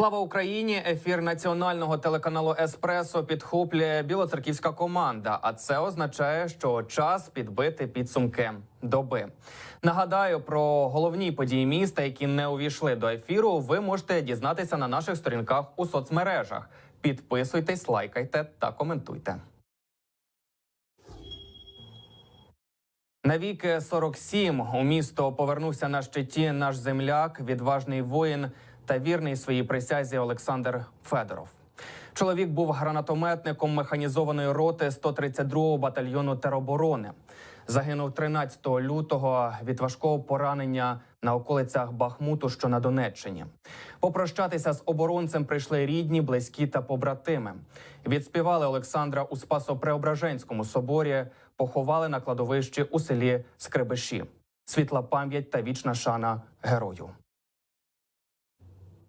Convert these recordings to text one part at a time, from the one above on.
Слава Україні! Ефір національного телеканалу Еспресо підхоплює білоцерківська команда. А це означає, що час підбити підсумки доби. Нагадаю про головні події міста, які не увійшли до ефіру. Ви можете дізнатися на наших сторінках у соцмережах. Підписуйтесь, лайкайте та коментуйте. На віки 47 у місто повернувся на щиті наш земляк, відважний воїн та вірний своїй присязі Олександр Федоров. Чоловік був гранатометником механізованої роти 132-го батальйону тероборони. Загинув 13 лютого від важкого поранення на околицях Бахмуту, що на Донеччині. Попрощатися з оборонцем прийшли рідні, близькі та побратими. Відспівали Олександра у Спасо-Преображенському соборі, поховали на кладовищі у селі Скребеші. Світла пам'ять та вічна шана герою.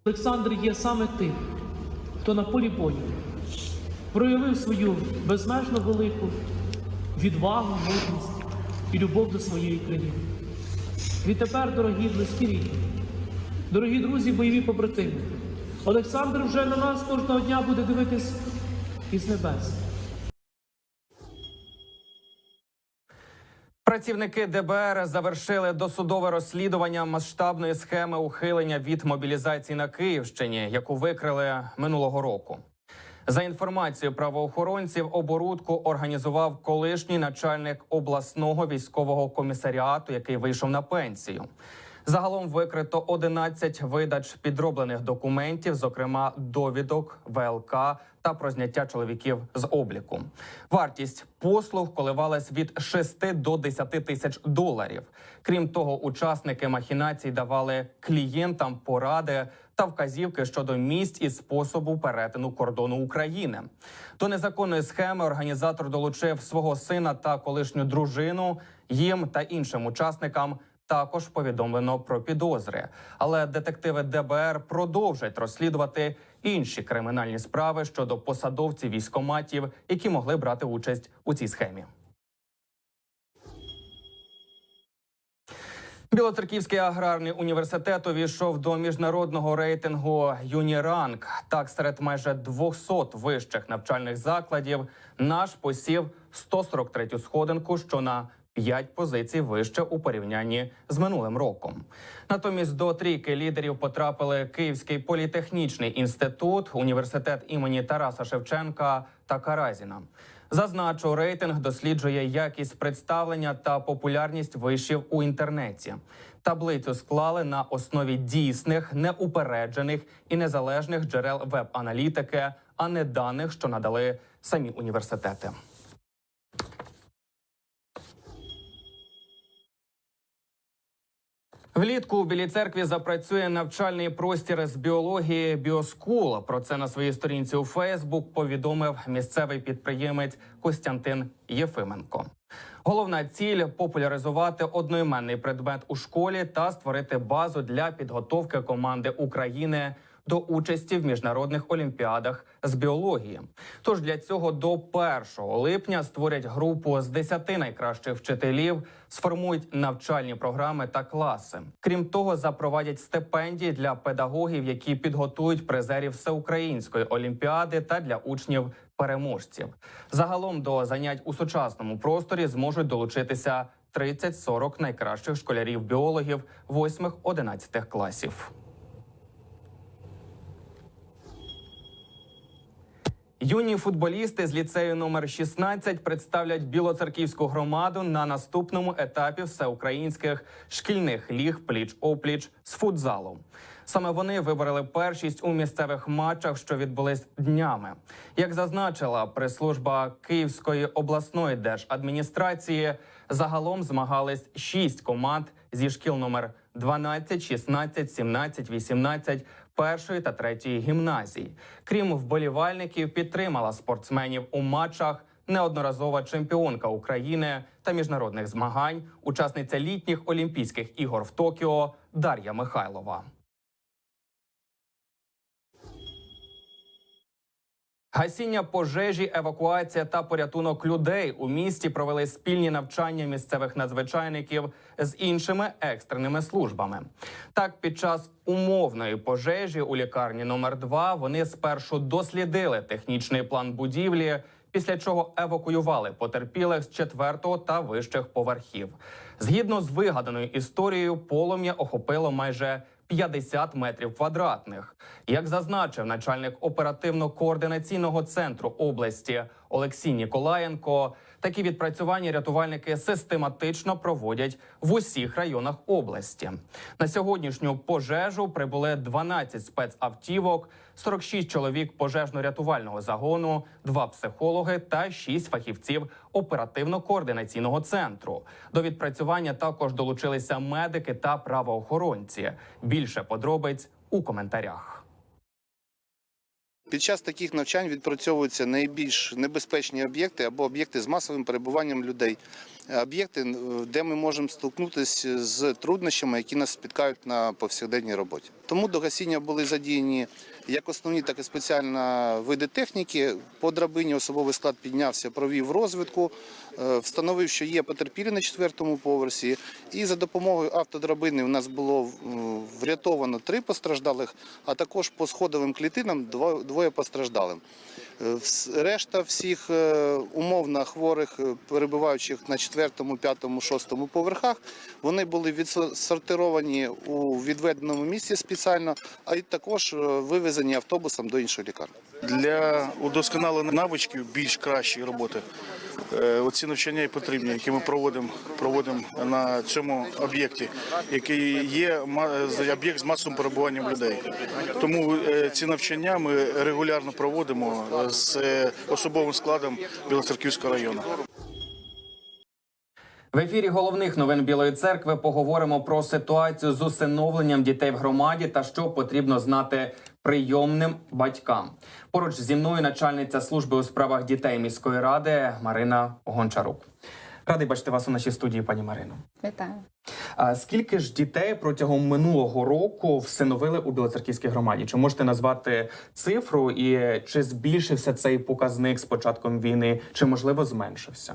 Олександр є саме тим, хто на полі бою проявив свою безмежно велику відвагу, мудрість і любов до своєї країни. Відтепер, дорогі близькі рідні, дорогі друзі, бойові побратими, Олександр вже на нас кожного дня буде дивитись із небес. Працівники ДБР завершили досудове розслідування масштабної схеми ухилення від мобілізації на Київщині, яку викрили минулого року. За інформацією правоохоронців, оборудку організував колишній начальник обласного військового комісаріату, який вийшов на пенсію. Загалом викрито 11 видач підроблених документів, зокрема довідок, ВЛК та про зняття чоловіків з обліку. Вартість послуг коливалась від 6 до 10 тисяч доларів. Крім того, учасники махінацій давали клієнтам поради та вказівки щодо місць і способу перетину кордону України. До незаконної схеми організатор долучив свого сина та колишню дружину. Їм та іншим учасникам також повідомлено про підозри. Але детективи ДБР продовжать розслідувати інші кримінальні справи щодо посадовців військоматів, які могли брати участь у цій схемі. Білоцерківський аграрний університет увійшов до міжнародного рейтингу Юніранг. Так, серед майже 200 вищих навчальних закладів наш посів 143-ю сходинку, що на 5 позицій вище у порівнянні з минулим роком. Натомість до трійки лідерів потрапили Київський політехнічний інститут, університет імені Тараса Шевченка та Каразіна. Зазначу, рейтинг досліджує якість представлення та популярність вишів у інтернеті. Таблицю склали на основі дійсних, неупереджених і незалежних джерел веб-аналітики, а не даних, що надали самі університети. Влітку у Білій церкві запрацює навчальний простір з біології Біоскул. Про це на своїй сторінці у Фейсбук повідомив місцевий підприємець Костянтин Єфименко. Головна ціль популяризувати одноіменний предмет у школі та створити базу для підготовки команди України до участі в міжнародних олімпіадах з біології. Тож для цього до 1 липня створять групу з 10 найкращих вчителів, сформують навчальні програми та класи. Крім того, запровадять стипендії для педагогів, які підготують призерів всеукраїнської олімпіади та для учнів. Переможців загалом до занять у сучасному просторі зможуть долучитися 30-40 найкращих школярів-біологів 8-11 класів. Юні футболісти з ліцею номер 16 представлять білоцерківську громаду на наступному етапі всеукраїнських шкільних ліг пліч-опліч з футзалу. Саме вони вибороли першість у місцевих матчах, що відбулись днями. Як зазначила прес-служба Київської обласної держадміністрації, загалом змагались шість команд зі шкіл номер 12, 16, 17, 18, першої та третьої гімназії. Крім вболівальників, підтримала спортсменів у матчах. Неодноразова чемпіонка України та міжнародних змагань, учасниця літніх Олімпійських ігор в Токіо Дар'я Михайлова. Гасіння пожежі, евакуація та порятунок людей у місті провели спільні навчання місцевих надзвичайників з іншими екстреними службами. Так, під час умовної пожежі у лікарні номер 2 вони спершу дослідили технічний план будівлі. Після чого евакуювали потерпілих з четвертого та вищих поверхів. Згідно з вигаданою історією, полум'я охопило майже 50 метрів квадратних. Як зазначив начальник оперативно-координаційного центру області Олексій Ніколаєнко, такі відпрацювання рятувальники систематично проводять в усіх районах області. На сьогоднішню пожежу прибули 12 спецавтівок, 46 чоловік пожежно-рятувального загону, 2 психологи та 6 фахівців оперативно-координаційного центру. До відпрацювання також долучилися медики та правоохоронці. Більше подробиць у коментарях. Під час таких навчань відпрацьовуються найбільш небезпечні об'єкти або об'єкти з масовим перебуванням людей, об'єкти, де ми можемо стикнутися з труднощами, які нас спіткають на повсякденній роботі. Тому до гасіння були задіяні як основні, так і спеціальні види техніки. По драбині особовий склад піднявся, провів розвідку, е, встановив, що є потерпілі на четвертому поверсі. І за допомогою автодрабини у нас було врятовано три постраждалих, а також по сходовим клітинам дво- двоє постраждалим. Е, Решта всіх е, умовно хворих, е, перебуваючих на четвертому, п'ятому, шостому поверхах, вони були відсортировані у відведеному місці спеціально, а й також вивезені автобусом до іншої лікарні. Для удосконалення навичків більш кращої роботи. Е, Оці навчання і потрібні, які ми проводимо, проводимо на цьому об'єкті, який є об'єкт з масовим перебуванням людей. Тому е, ці навчання ми регулярно проводимо е, з особовим складом Білоцерківського району. В ефірі головних новин Білої церкви поговоримо про ситуацію з усиновленням дітей в громаді та що потрібно знати прийомним батькам. Поруч зі мною начальниця служби у справах дітей міської ради Марина Гончарук. Радий бачити вас у нашій студії, пані Марино. Вітаю. А скільки ж дітей протягом минулого року всиновили у Білоцерківській громаді? Чи можете назвати цифру і чи збільшився цей показник з початком війни, чи можливо зменшився?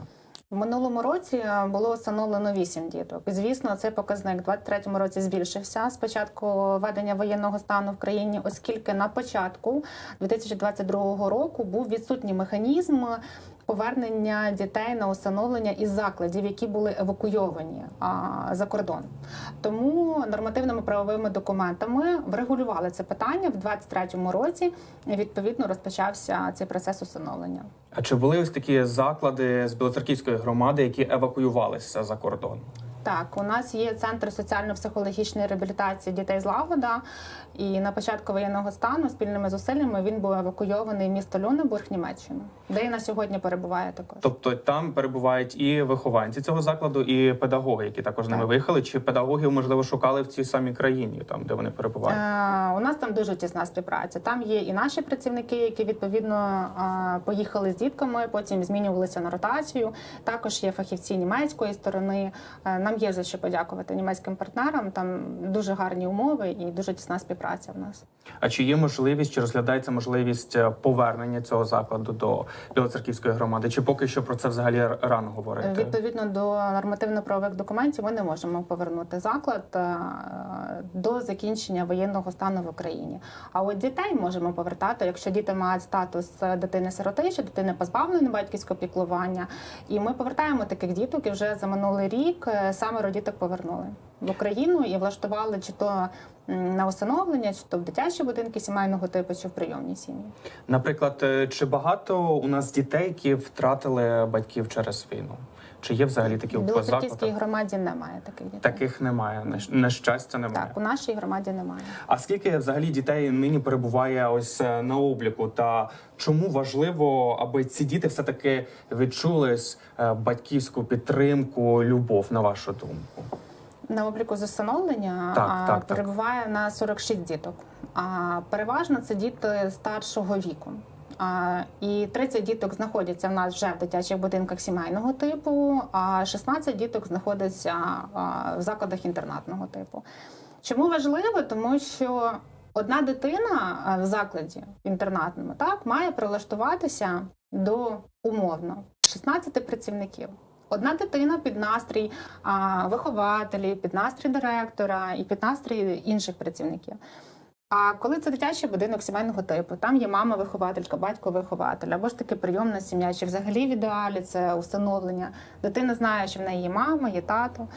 В минулому році е, було встановлено 8 діток. Звісно, цей показник в 23-му році збільшився з початку ведення воєнного стану в країні, оскільки на початку 2022 року був відсутній механізм повернення дітей на усиновлення із закладів, які були евакуйовані за кордон. Тому нормативними правовими документами врегулювали це питання в 23-му році. і, Відповідно розпочався цей процес усиновлення. А чи були ось такі заклади з Білоцерківської громади, які евакуювалися за кордон? Так, у нас є центр соціально-психологічної реабілітації дітей з Лагода. І на початку воєнного стану спільними зусиллями він був евакуйований в місто Люнебург, Німеччину, де і на сьогодні перебуває також. Тобто там перебувають і вихованці цього закладу, і педагоги, які також з ними виїхали, чи педагогів можливо шукали в цій самій країні, там де вони перебувають? Е, у нас там дуже тісна співпраця. Там є і наші працівники, які відповідно е, поїхали з дітками, потім змінювалися на ротацію. Також є фахівці німецької сторони. Е, нам є за що подякувати німецьким партнерам. Там дуже гарні умови і дуже тісна співпраця в нас. А чи є можливість, чи розглядається можливість е, повернення цього закладу до Білоцерківської громади? Чи поки що про це взагалі рано говорити? Відповідно до нормативно-правових документів, ми не можемо повернути заклад е, до закінчення воєнного стану в Україні. А от дітей можемо повертати, якщо діти мають статус дитини-сироти чи дитини позбавленої батьківського піклування. І ми повертаємо таких діток і вже за минулий рік е, семеро діток повернули в Україну і влаштували чи то на усиновлення, чи то в дитячі будинки сімейного типу, чи в прийомні сім'ї. Наприклад, е, чи багато у нас дітей, які втратили батьків через війну? Чи є взагалі такі В Білоцерківській громаді немає таких дітей. Таких немає. на щастя, немає. Так, у нашій громаді немає. А скільки взагалі дітей нині перебуває ось е, на обліку? Та чому важливо, аби ці діти все таки відчули е, батьківську підтримку, любов, на вашу думку? На обліку з усиновлення Так, так, так. перебуває на 46 діток. А переважно це діти старшого віку. І 30 діток знаходяться в нас вже в дитячих будинках сімейного типу, а 16 діток знаходяться в закладах інтернатного типу. Чому важливо? Тому що Одна дитина в закладі інтернатному так має прилаштуватися до умовно 16 працівників. Одна дитина під настрій вихователів, під настрій директора і під настрій інших працівників. А коли це дитячий будинок сімейного типу, там є мама вихователька, батько вихователь, або ж таки прийомна сім'я, чи взагалі в ідеалі це усиновлення. Дитина знає, що в неї є мама, є тато,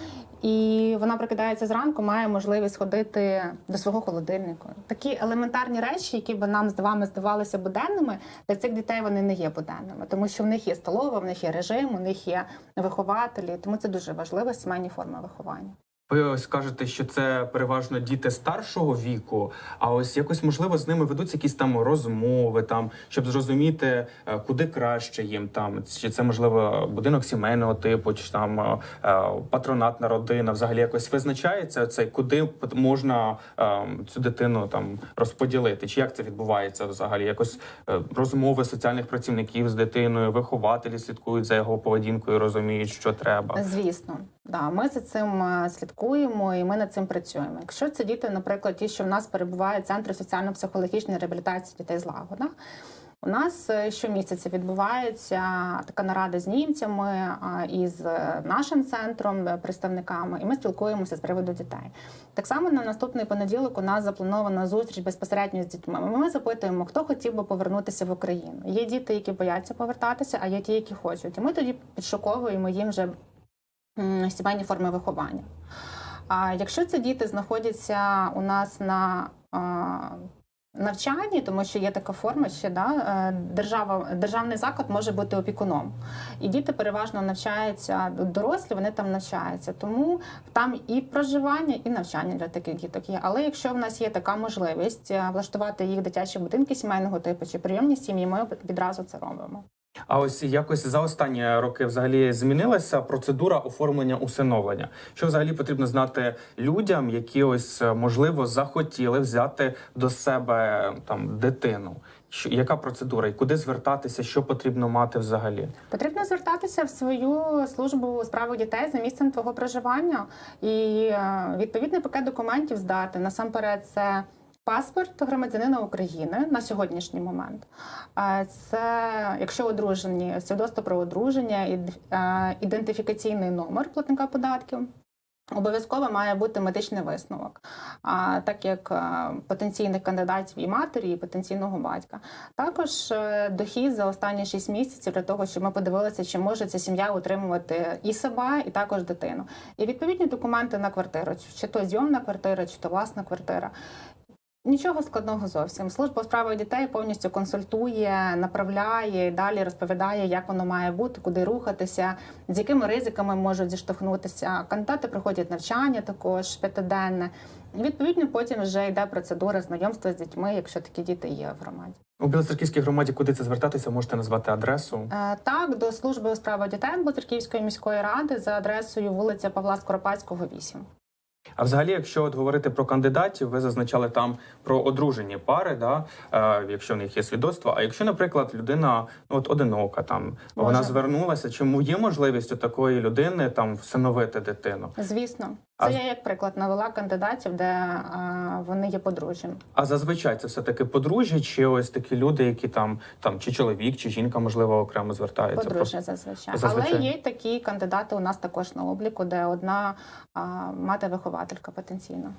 і вона прокидається зранку, має можливість ходити до свого холодильника. Такі елементарні речі, які би нам з вами здавалися буденними, для цих дітей вони не є буденними, тому що в них є столова, в них є режим, у них є вихователі. Тому це дуже важливо сімейні форми виховання. Ви ось кажете, що це переважно діти старшого віку, а ось якось можливо з ними ведуться якісь там розмови, там щоб зрозуміти, е, куди краще їм там, чи це можливо будинок сімейного типу, чи там е, е, патронатна родина. Взагалі якось визначається цей, куди можна цю дитину там розподілити, чи як це відбувається взагалі? Якось розмови соціальних працівників з дитиною, вихователі слідкують за його поведінкою, розуміють, що треба. Звісно, да, ми за цим е, слідкуємо і ми над цим працюємо. Якщо це діти, наприклад, ті, що в нас перебувають в центрі соціально-психологічної реабілітації дітей з лагода. У нас е, щомісяця відбувається така нарада з німцями а, із е, нашим центром, е, представниками, і ми спілкуємося з приводу дітей. Так само на наступний понеділок у нас запланована зустріч безпосередньо з дітьми. Ми запитуємо, хто хотів би повернутися в Україну. Є діти, які бояться повертатися, а є ті, які хочуть. І ми тоді підшуковуємо їм вже сімейні форми виховання. А якщо ці діти знаходяться у нас на навчанні, тому що є така форма, ще да, е, держава, державний заклад може бути опікуном. І діти переважно навчаються, дорослі вони там навчаються. Тому там і проживання, і навчання для таких діток є. Але якщо в нас є така можливість е, влаштувати їх дитячі будинки сімейного типу чи прийомні сім'ї, ми відразу це робимо. А ось якось за останні роки взагалі змінилася процедура оформлення усиновлення. Що взагалі потрібно знати людям, які ось е, можливо захотіли взяти до себе там дитину? Що яка процедура і куди звертатися? Що потрібно мати взагалі? Потрібно звертатися в свою службу у справах дітей за місцем твого проживання і е, відповідний пакет документів здати. Насамперед, це паспорт громадянина України на сьогоднішній момент. Це, якщо одружені, свідоцтво про одруження, ід- ідентифікаційний номер платника податків. Обов'язково має бути медичний висновок, а так як потенційних кандидатів і матері, і потенційного батька. Також е, дохід за останні 6 місяців для того, щоб ми подивилися, чи може ця сім'я утримувати і себе, і також дитину. І відповідні документи на квартиру, чи то зйомна квартира, чи то власна квартира. Нічого складного зовсім. Служба у справах дітей повністю консультує, направляє і далі розповідає, як воно має бути, куди рухатися, з якими ризиками можуть зіштовхнутися. Кандидати проходять навчання також п'ятиденне. Відповідно, потім вже йде процедура знайомства з дітьми, якщо такі діти є в громаді. У Білоцерківській громаді куди це звертатися? Можете назвати адресу. Е, Так, до служби у справах дітей Бутерківської міської ради за адресою вулиця Павла Скоропадського, 8. А взагалі, якщо от говорити про кандидатів, ви зазначали там про одружені пари, да, е, якщо в них є свідоцтво. А якщо, наприклад, людина ну, от одинока, там вона звернулася, чому є можливість у такої людини там всиновити дитину? Звісно, це з- я як приклад навела кандидатів, де е, вони є подружжям. А зазвичай це все таки подружжя, чи ось такі люди, які там там чи чоловік, чи жінка, можливо, окремо звертається. Подружжя зазвичай. Зазвичай. Але є такі кандидати у нас також на обліку, де одна мати а, мати-вихователька потенційно.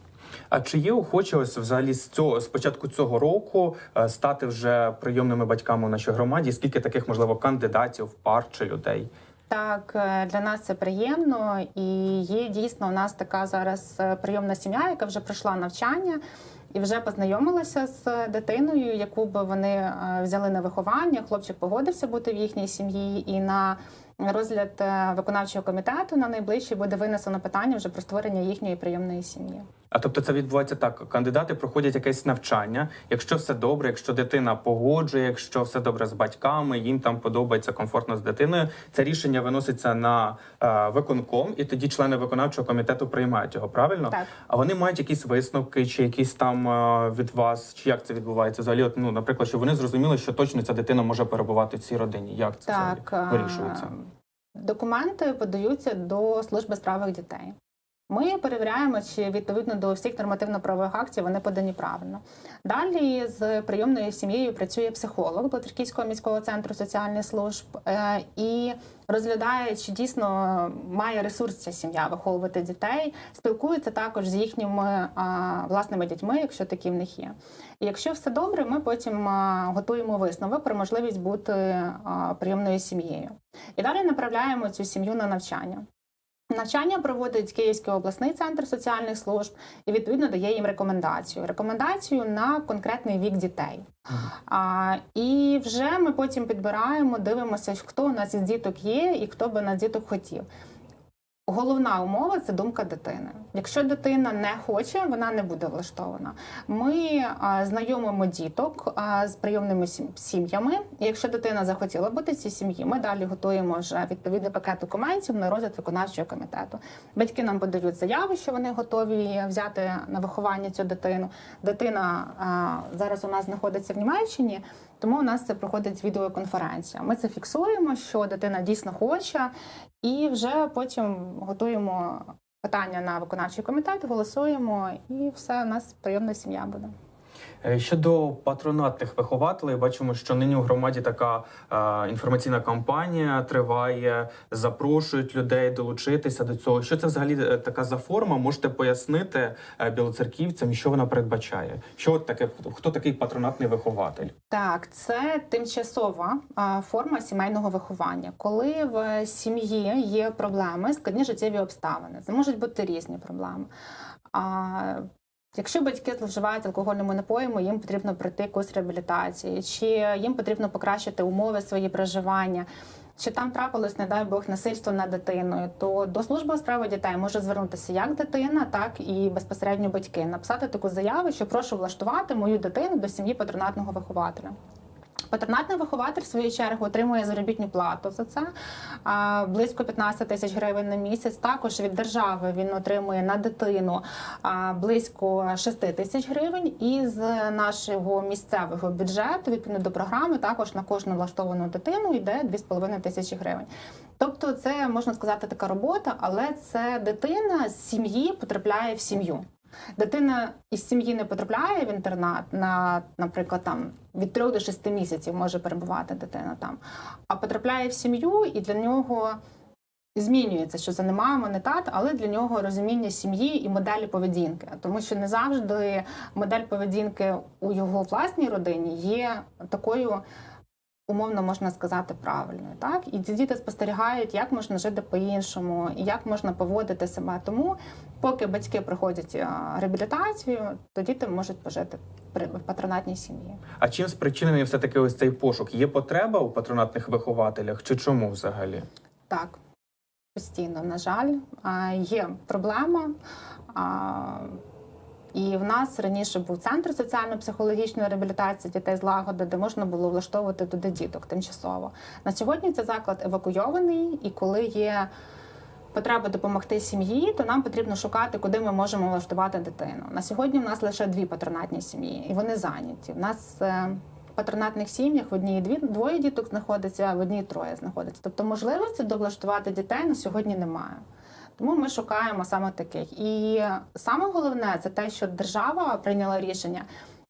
А чи є охочі ось взагалі з цього з початку цього року е, стати вже прийомними батьками у нашій громаді? Скільки таких можливо кандидатів, пар чи людей? Так, е, для нас це приємно, і є дійсно у нас така зараз е, прийомна сім'я, яка вже пройшла навчання і вже познайомилася з дитиною, яку б вони взяли на виховання. Хлопчик погодився бути в їхній сім'ї, і на розгляд е, виконавчого комітету на найближчий буде винесено питання вже про створення їхньої прийомної сім'ї. А тобто це відбувається так: кандидати проходять якесь навчання. Якщо все добре, якщо дитина погоджує, якщо все добре з батьками, їм там подобається комфортно з дитиною. Це рішення виноситься на е, виконком, і тоді члени виконавчого комітету приймають його. Правильно? Так. А вони мають якісь висновки, чи якісь там е, від вас, чи як це відбувається? Взагалі, от, ну, наприклад, щоб вони зрозуміли, що точно ця дитина може перебувати в цій родині. Як це Так, взагалі е, вирішується? Документи подаються до служби справах дітей. Ми перевіряємо, чи відповідно до всіх нормативно-правових актів вони подані правильно. Далі з прийомною сім'єю працює психолог Батриківського міського центру соціальних служб е, і розглядає, чи дійсно має ресурс ця сім'я виховувати дітей, спілкується також з їхніми власними дітьми, якщо такі в них є. І якщо все добре, ми потім готуємо висновок про можливість бути прийомною сім'єю. І далі направляємо цю сім'ю на навчання. Навчання проводить Київський обласний центр соціальних служб і відповідно дає їм рекомендацію. Рекомендацію на конкретний вік дітей. А, і вже ми потім підбираємо, дивимося, хто у нас із діток є і хто би на діток хотів. Головна умова це думка дитини. Якщо дитина не хоче, вона не буде влаштована. Ми знайомимо діток з прийомними сім- сім'ями. Якщо дитина захотіла бути в цій сім'ї, ми далі готуємо вже відповідний пакет документів на розгляд виконавчого комітету. Батьки нам подають заяви, що вони готові взяти на виховання цю дитину. Дитина зараз у нас знаходиться в Німеччині. Тому у нас це проходить відеоконференція. Ми це фіксуємо, що дитина дійсно хоче, і вже потім готуємо питання на виконавчий комітет, голосуємо, і все, у нас прийомна сім'я буде. Е, Щодо патронатних вихователей, бачимо, що нині у громаді така е, інформаційна кампанія триває, запрошують людей долучитися до цього. Що це взагалі е, така за форма? Можете пояснити білоцерківцям, що вона передбачає? Що таке хто такий патронатний вихователь? Так, це тимчасова форма сімейного виховання, коли в сім'ї є проблеми, складні життєві обставини. Це можуть бути різні проблеми. Якщо батьки зловживають алкогольними напоями, їм потрібно пройти курс реабілітації, чи їм потрібно покращити умови свої проживання, чи там трапилось, не дай Бог, насильство над дитиною, то до служби справи дітей може звернутися як дитина, так і безпосередньо батьки, написати таку заяву, що прошу влаштувати мою дитину до сім'ї патронатного вихователя. Патронатний вихователь в свою чергу отримує заробітну плату за це близько 15 тисяч гривень на місяць. Також від держави він отримує на дитину близько 6 тисяч гривень. І з нашого місцевого бюджету, відповідно до програми, також на кожну влаштовану дитину йде 2,5 тисячі гривень. Тобто, це можна сказати така робота, але це дитина з сім'ї потрапляє в сім'ю. Дитина із сім'ї не потрапляє в інтернат на, наприклад, там від 3 до 6 місяців може перебувати дитина там, а потрапляє в сім'ю, і для нього змінюється, що це не мама, не тат, але для нього розуміння сім'ї і моделі поведінки, тому що не завжди модель поведінки у його власній родині є такою. Умовно можна сказати правильною, так і ці діти спостерігають, як можна жити по-іншому, як можна поводити себе. Тому, поки батьки проходять реабілітацію, то діти можуть пожити в патронатній сім'ї. А чим спричинений все таки ось цей пошук? Є потреба у патронатних вихователях, чи чому взагалі? Так, постійно, на жаль, є проблема. І в нас раніше був центр соціально-психологічної реабілітації дітей з лагоди, де можна було влаштовувати туди діток тимчасово. На сьогодні цей заклад евакуйований, і коли є потреба допомогти сім'ї, то нам потрібно шукати, куди ми можемо влаштувати дитину. На сьогодні в нас лише дві патронатні сім'ї, і вони зайняті. В нас е, в патронатних сім'ях в одній дві двоє діток знаходиться, а в одній троє знаходиться. Тобто можливості довлаштувати дітей на сьогодні немає. Тому ми шукаємо саме таких. І саме головне це те, що держава прийняла рішення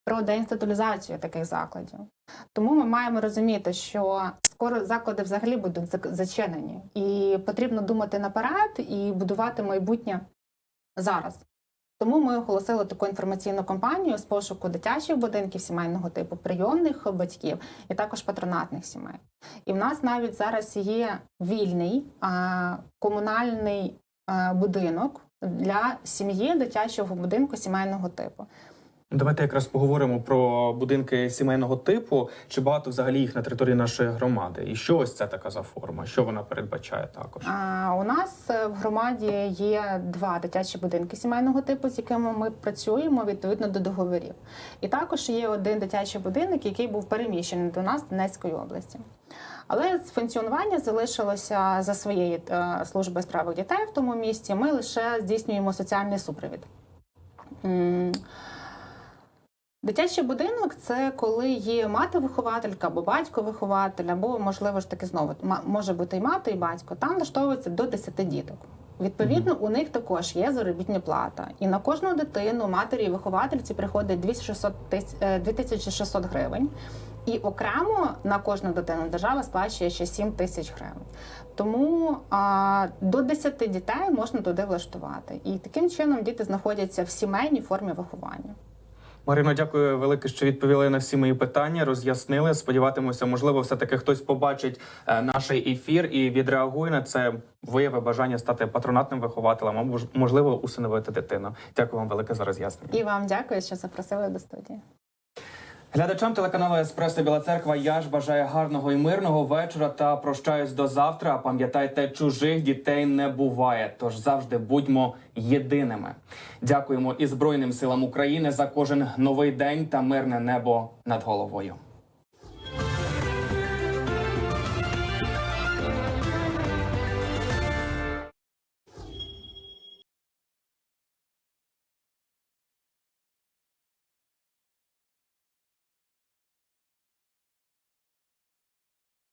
про деінституалізацію таких закладів. Тому ми маємо розуміти, що скоро заклади взагалі будуть зачинені, і потрібно думати наперед і будувати майбутнє зараз. Тому ми оголосили таку інформаційну кампанію з пошуку дитячих будинків сімейного типу, прийомних батьків і також патронатних сімей. І в нас навіть зараз є вільний а, комунальний будинок для сім'ї дитячого будинку сімейного типу. Давайте якраз поговоримо про будинки сімейного типу. Чи багато взагалі їх на території нашої громади? І що ось це така за форма? Що вона передбачає також? А, у нас е, в громаді є два дитячі будинки сімейного типу, з якими ми працюємо відповідно до договорів. І також є один дитячий будинок, який був переміщений до нас з Донецької області. Але функціонування залишилося за своєї е, служби справи дітей в тому місці. Ми лише здійснюємо соціальний супровід. Дитячий будинок це коли є мати-вихователька або батько-вихователь, або, можливо ж таки знову може бути і мати, і батько. Там влаштовується до 10 діток Відповідно, у них також є заробітна плата. І на кожну дитину матері і виховательці приходить 2600 тис- е, 2600 гривень. І окремо на кожну дитину держава сплачує ще 7 тисяч гривень. Тому а, до 10 дітей можна туди влаштувати. І таким чином діти знаходяться в сімейній формі виховання. Марино, дякую велике, що відповіли на всі мої питання, роз'яснили. Сподіватимуся, можливо, все таки хтось побачить е, наш ефір і відреагує на це. Вияви бажання стати патронатним вихователем, а можливо, усиновити дитину. Дякую вам велике за роз'яснення. І вам дякую, що запросили до студії. Глядачам телеканалу Еспресо Біла Церква я ж бажаю гарного і мирного вечора та прощаюсь до завтра. Пам'ятайте, чужих дітей не буває, тож завжди будьмо єдиними. Дякуємо і Збройним силам України за кожен новий день та мирне небо над головою.